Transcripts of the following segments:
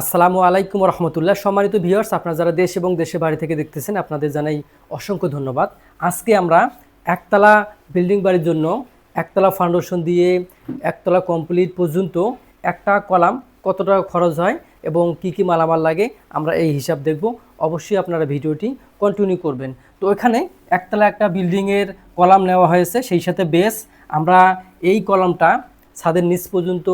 আসসালামু আলাইকুম রহমতুল্লাহ। সম্মানিত ভিউয়ার্স, আপনারা যারা দেশ এবং দেশের বাড়ি থেকে দেখতেছেন, আপনাদের জানাই অসংখ্য ধন্যবাদ। আজকে আমরা একতলা বিল্ডিং বাড়ির জন্য একতলা ফাউন্ডেশন দিয়ে একতলা কমপ্লিট পর্যন্ত একটা কলাম কত টাকা খরচ হয় এবং কি কি মালামাল লাগে আমরা এই হিসাব দেখব। অবশ্যই আপনারা ভিডিওটি কন্টিনিউ করবেন। তো এখানে একতলা একটা বিল্ডিংয়ের কলাম নেওয়া হয়েছে, সেই সাথে বেস আমরা এই কলামটা ছাদের নিচ পর্যন্ত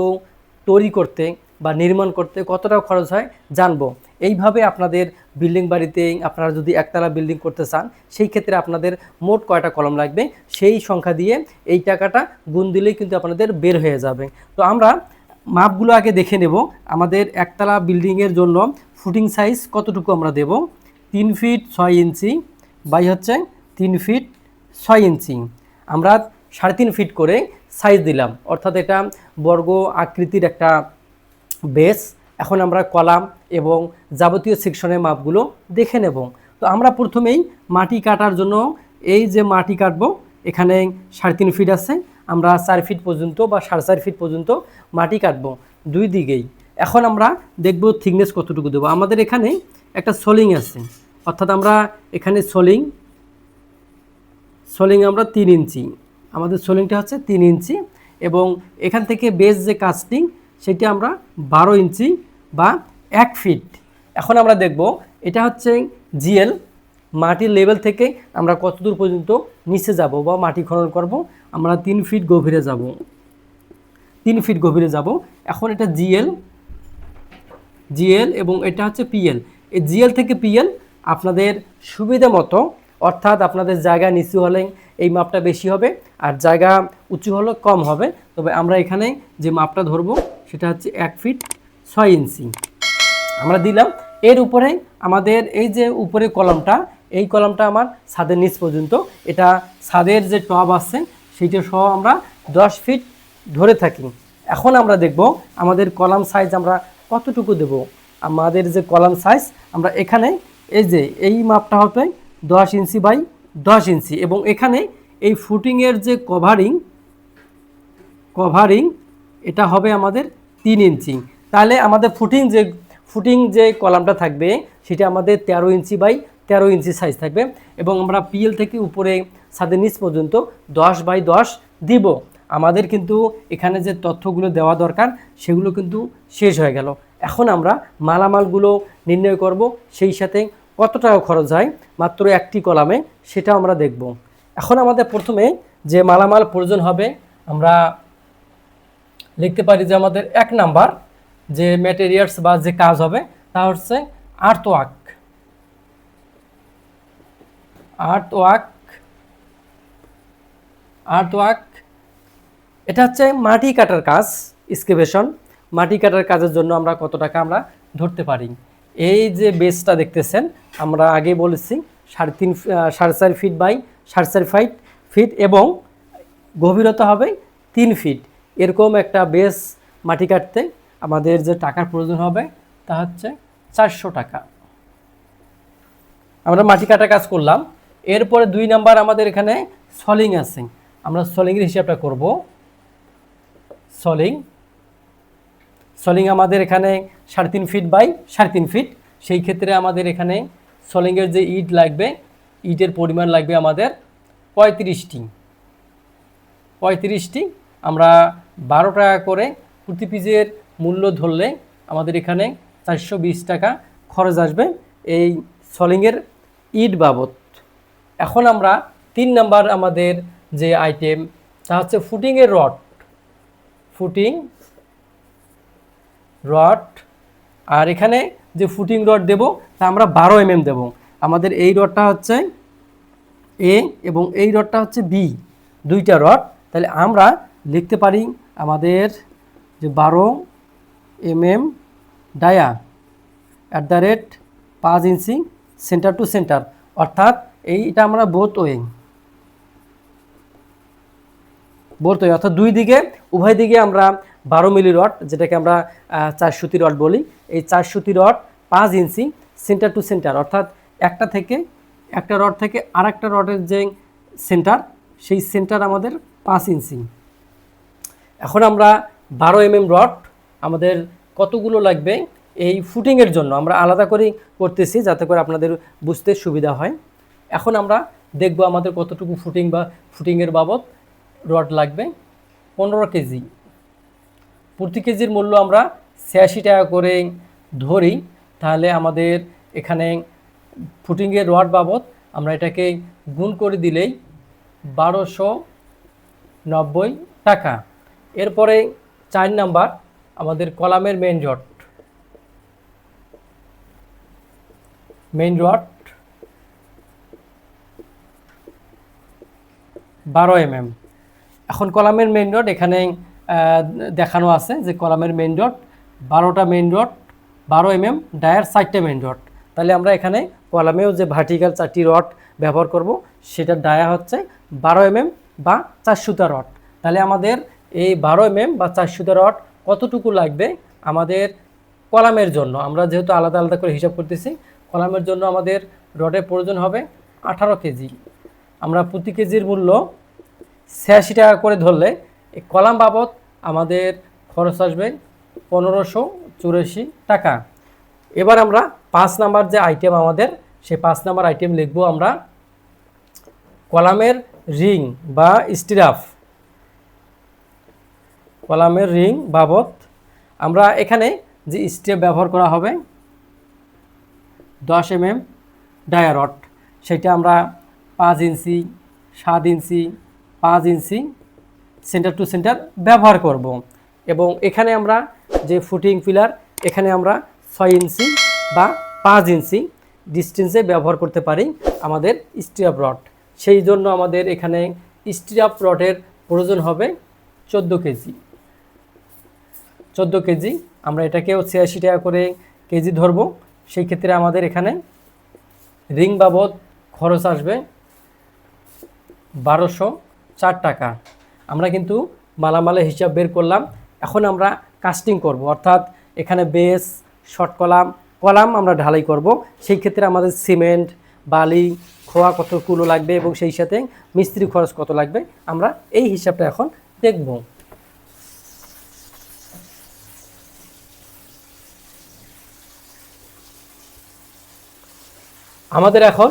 তৈরি করতে বা নির্মাণ করতে কতটা খরচ হয় জানব। এইভাবে আপনাদের বিল্ডিং বাড়িতে আপনারা যদি একতলা বিল্ডিং করতে চান, সেই ক্ষেত্রে আপনাদের মোট কয়টা কলম লাগবে, সেই সংখ্যা দিয়ে এই টাকাটা গুণ দিলেই কিন্তু আপনাদের বের হয়ে যাবে। তো আমরা মাপগুলো আগে দেখে নেব, আমাদের একতলা বিল্ডিংয়ের জন্য ফুটিং সাইজ কতটুকু আমরা দেব? তিন ফিট ছয় ইঞ্চি বাই হচ্ছে তিন ফিট ছয় ইঞ্চি। আমরা সাড়ে তিন ফিট করে সাইজ দিলাম, অর্থাৎ এটা বর্গ আকৃতির একটা বেস এখন আমরা কলাম এবং যাবতীয় সেকশনের মাপগুলো দেখে নেব। তো আমরা প্রথমেই মাটি কাটার জন্য এই যে মাটি কাটবো, এখানে সাড়ে তিন ফিট আছে, আমরা চার ফিট পর্যন্ত বা সাড়ে চার ফিট পর্যন্ত মাটি কাটবো দুই দিকেই। এখন আমরা দেখব থিকনেস কতটুকু দেবো। আমাদের এখানে একটা সোলিং আছে, অর্থাৎ আমরা এখানে সোলিং সোলিং আমরা তিন ইঞ্চি, আমাদের সোলিংটা হচ্ছে তিন ইঞ্চি এবং এখান থেকে বেস যে কাস্টিং সেটা আমরা বারো ইঞ্চি বা এক ফিট। এখন আমরা দেখব, এটা হচ্ছে জিএল, মাটির লেভেল থেকে আমরা কতদূর পর্যন্ত নিচে যাব বা মাটি খনন করব, আমরা তিন ফিট গভীরে যাব। তিন ফিট গভীরে যাব। এখন এটা জিএল জিএল এবং এটা হচ্ছে পিএল। এই জিএল থেকে পিএল আপনাদের সুবিধা মতো, অর্থাৎ আপনাদের জায়গা নিচু হলে এই মাপটা বেশি হবে, আর জায়গা উঁচু হলে কম হবে। তবে আমরা এখানে যে মাপটা ধরবো সেটা হচ্ছে এক ফিট ছয় ইঞ্চি। আমরা দিলাম, এর উপরে আমাদের এই যে উপরে কলমটা, এই কলমটা আমার ছাদের নিচ পর্যন্ত, এটা ছাদের যে টব আছে, সেইটা সহ আমরা দশ ফিট ধরে থাকি। এখন আমরা দেখব আমাদের কলাম সাইজ আমরা কতটুকু দেব। আমাদের যে কলাম সাইজ আমরা এখানে এই যে এই মাপটা হবে দশ ইঞ্চি বাই দশ ইঞ্চি এবং এখানে এই ফুটিংয়ের যে কভারিং কভারিং এটা হবে আমাদের তিন ইঞ্চি। তাহলে আমাদের ফুটিং যে ফুটিং যে কলামটা থাকবে, সেটা আমাদের তেরো ইঞ্চি বাই তেরো ইঞ্চি সাইজ থাকবে এবং আমরা পিএল থেকে উপরে ছাদের নিচ পর্যন্ত দশ বাই দশ দিব। আমাদের কিন্তু এখানে যে তথ্যগুলো দেওয়া দরকার, সেগুলো কিন্তু শেষ হয়ে গেল। এখন আমরা মালামালগুলো নির্ণয় করব, সেই সাথে কত টাকা খরচ হয় মাত্র একটি কলামে সেটা আমরা দেখব। এখন আমাদের প্রথমে যে মালামাল প্রয়োজন হবে, আমরা লিখতে পারি যে আমাদের এক নাম্বার যে ম্যাটেরিয়ালস বা যে কাজ হবে, তা হচ্ছে art work art work art work এটা হচ্ছে মাটি কাটার কাজ স্কেভেশন মাটি কাটার কাজের জন্য আমরা কত টাকা আমরা ধরতে পারি? এই যে বেসটা দেখতেছেন, আমরা আগে বলেছি, সাড়ে তিন সাড়ে চার ফিট বাই সাড়ে চার ফিট ফিট এবং গভীরতা হবে তিন ফিট এরকম একটা বেস মাটি কাটতে আমাদের যে টাকার প্রয়োজন হবে, তা হচ্ছে চারশো টাকা। আমরা মাটি কাটা কাজ করলাম। এরপরে দুই নাম্বার আমাদের এখানে সলিং আছে। আমরা সলিংয়ের হিসাবটা করব। সলিং সলিং আমাদের এখানে সাড়ে তিন ফিট বাই সাড়ে তিন ফিট। সেই ক্ষেত্রে আমাদের এখানে সলিংয়ের যে ইট লাগবে, ইটের পরিমাণ লাগবে আমাদের পঁয়ত্রিশটি। পঁয়ত্রিশটি আমরা বারো টাকা করে প্রতি পিসের মূল্য ধরলে আমাদের এখানে চারশো বিশ টাকা খরচ আসবে এই সলিংয়ের ইট বাবদ। এখন আমরা তিন নাম্বার আমাদের যে আইটেম তা হচ্ছে ফুটিংয়ের রড ফুটিং রড আর এখানে যে ফুটিং রড দেব, তা আমরা বারো এম এম দেবো। আমাদের এই রডটা হচ্ছে এ এবং এই রডটা হচ্ছে বি দুইটা রড তাহলে আমরা লিখতে পারি আমাদের যে বারো M M dia at the rate পাঁচ ইঞ্চি সেন্টার টু সেন্টার অর্থাৎ এইটা আমরা বোথ ওয়ে বোথ ওয়ে অর্থাৎ দুই দিকে, উভয় দিকে আমরা বারো মিলি রড, যেটাকে আমরা চার সুতি রড বলি। এই চার সুতি রড পাঁচ ইঞ্চি সেন্টার টু সেন্টার অর্থাৎ একটা থেকে একটা রড থেকে আর একটা রডের যে সেন্টার সেই সেন্টার আমাদের পাঁচ ইঞ্চি। এখন আমরা বারো এম এম রড আমাদের কতগুলো লাগবে এই ফুটিংয়ের জন্য আমরা আলাদা করেই করতেছি যাতে করে আপনাদের বুঝতে সুবিধা হয়। এখন আমরা দেখব আমাদের কতটুকু ফুটিং বা ফুটিংয়ের বাবদ রড লাগবে। পনেরো কেজি। প্রতি কেজির মূল্য আমরা ছিয়াশি টাকা করে ধরি। তাহলে আমাদের এখানে ফুটিংয়ের রড বাবদ আমরা এটাকে গুণ করে দিলেই বারোশো নব্বই টাকা। এরপরে চার নাম্বার, আমাদের কলামের মেন রড মেন রড বারো এম এম এখন কলামের মেইন রড এখানে দেখানো আছে যে কলামের মেইন রড বারোটা মেইন রড বারো এম এম ডায়ার চারটে মেইন রড তাহলে আমরা এখানে কলামেও যে ভার্টিক্যাল চারটি রড ব্যবহার করব, সেটার ডায়া হচ্ছে বারো এম এম বা চার রড তাহলে আমাদের এই বারো এম এম বা চার সুতা রড কতটুকু লাগবে আমাদের কলামের জন্য? আমরা যেহেতু আলাদা আলাদা করে হিসাব করতেছি কলামের জন্য আমাদের রডের প্রয়োজন হবে আঠারো কেজি। আমরা প্রতি কেজির মূল্য ছিয়াশি টাকা করে ধরলে এই কলাম বাবদ আমাদের খরচ আসবে পনেরোশো চুরাশি টাকা। এবার আমরা পাঁচ নাম্বার যে আইটেম আমাদের, সেই পাঁচ নাম্বার আইটেম লিখব আমরা কলামের রিং বা স্টিরাফ। কলামের রিং বাবদ আমরা এখানে যে স্টেপ ব্যবহার করা হবে, দশ এম এম ডায়ারট, সেটা আমরা পাঁচ ইঞ্চি, সাত ইঞ্চি, পাঁচ ইঞ্চি সেন্টার টু সেন্টার ব্যবহার করব। এবং এখানে আমরা যে ফুটিং পিলার, এখানে আমরা ছয় ইঞ্চি বা পাঁচ ইঞ্চি ডিস্টেন্সে ব্যবহার করতে পারি আমাদের স্টিরাপ রড। সেই জন্য আমাদের এখানে স্টিরাপ রডের প্রয়োজন হবে চোদ্দ কেজি। চোদ্দ কেজি। আমরা এটাকেও ছিয়াশি টাকা করে কেজি ধরবো। সেই ক্ষেত্রে আমাদের এখানে রিং বাবদ খরচ আসবে বারোশো চার টাকা। আমরা কিন্তু মালামালের হিসাব বের করলাম। এখন আমরা কাস্টিং করব। অর্থাৎ এখানে বেস, শর্ট কলাম কলাম আমরা ঢালাই করব। সেই ক্ষেত্রে আমাদের সিমেন্ট, বালি, খোয়া কত কুলো লাগবে এবং সেই সাথে মিস্ত্রি খরচ কত লাগবে আমরা এই হিসাবটা এখন দেখব। আমাদের এখন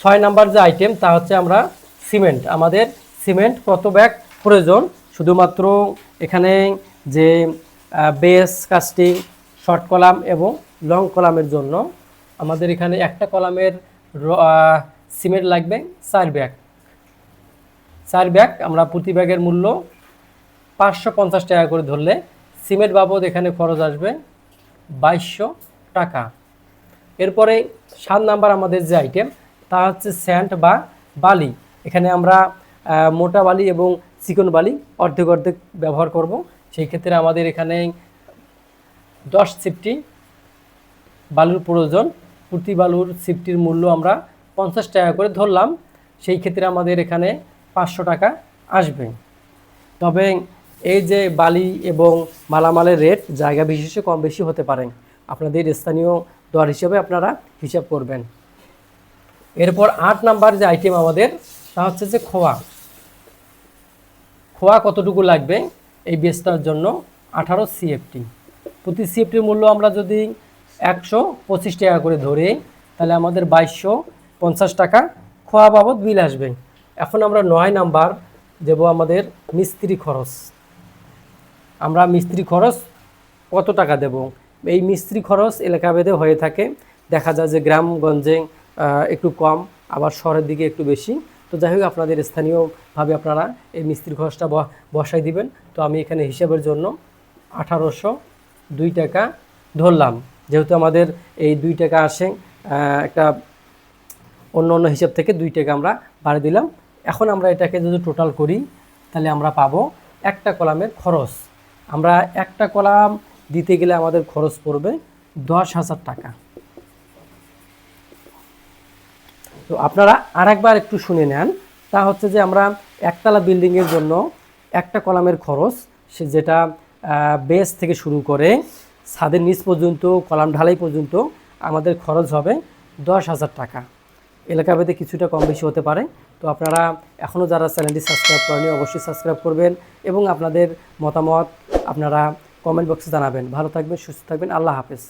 ছয় নাম্বার যে আইটেম তা হচ্ছে আমরা সিমেন্ট আমাদের সিমেন্ট কত ব্যাগ প্রয়োজন? শুধুমাত্র এখানে যে বেস কাস্টিং শর্ট কলাম এবং লং কলামের জন্য আমাদের এখানে একটা কলামের সিমেন্ট লাগবে চার ব্যাগ চার ব্যাগ আমরা প্রতি ব্যাগের মূল্য পাঁচশো পঞ্চাশ টাকা করে ধরলে সিমেন্ট বাবদ এখানে খরচ আসবে বাইশশো টাকা। এরপরে সাত নাম্বার আমাদের যে আইটেম তা হচ্ছে স্যান্ড বা বালি। এখানে আমরা মোটা বালি এবং চিকন বালি অর্ধেক অর্ধেক ব্যবহার করব। সেই ক্ষেত্রে আমাদের এখানে দশ সিফটি বালুর প্রয়োজন। প্রতি বালুর সিফটির মূল্য আমরা পঞ্চাশ টাকা করে ধরলাম। সেই ক্ষেত্রে আমাদের এখানে পাঁচশো টাকা আসবে। তবে এই যে বালি এবং মালামালের রেট জায়গা বিশেষে কম বেশি হতে পারে। আপনাদের স্থানীয় দর হিসেবে আপনারা হিসাব করবেন। এরপর আট নাম্বার যে আইটেম আমাদের, তা হচ্ছে যে খোয়া। খোয়া কতটুকু লাগবে এই বেসটার জন্য? আঠারো সিএফটি প্রতি সিএফটির মূল্য আমরা যদি একশো পঁচিশ টাকা করে ধরে, তাহলে আমাদের বাইশশো পঞ্চাশ টাকা খোয়া বাবদ বিল আসবে। এখন আমরা নয় নাম্বার দেব আমাদের মিস্ত্রি খরচ। আমরা মিস্ত্রি খরচ কত টাকা দেব? এই মিস্ত্রি খরচ এলাকাভেদে হয়ে থাকে। দেখা যায় যে গ্রামগঞ্জে একটু কম, আবার শহরের দিকে একটু বেশি। তো যাই হোক, আপনাদের স্থানীয়ভাবে আপনারা এই মিস্ত্রি খরচটা বসাই দিবেন। তো আমি এখানে হিসাবের জন্য আঠারোশো দুই টাকা ধরলাম। যেহেতু আমাদের এই দুই টাকা আসে একটা অন্য অন্য হিসাব থেকে দুই টাকা আমরা বাড়িয়ে দিলাম। এখন আমরা এটাকে যদি টোটাল করি, তাহলে আমরা পাবো একটা কলামের খরচ। আমরা একটা কলাম দিতে গেলে আমাদের খরচ পড়বে দশ হাজার টাকা। তো আপনারা আরেকবার একটু শুনে নেন, তা হচ্ছে যে আমরা একতলা বিল্ডিংয়ের জন্য একটা কলামের খরচ, সে যেটা বেস থেকে শুরু করে ছাদের নিচ পর্যন্ত, কলাম ঢালাই পর্যন্ত আমাদের খরচ হবে দশ হাজার টাকা। এলাকাভেদে কিছুটা কম বেশি হতে পারে। তো আপনারা এখনও যারা চ্যানেলটি সাবস্ক্রাইব করেনি অবশ্যই সাবস্ক্রাইব করবেন এবং আপনাদের মতামত আপনারা কমেন্ট বক্সে জানাবেন। ভালো থাকবেন সুস্থ থাকবেন। আল্লাহ হাফেজ।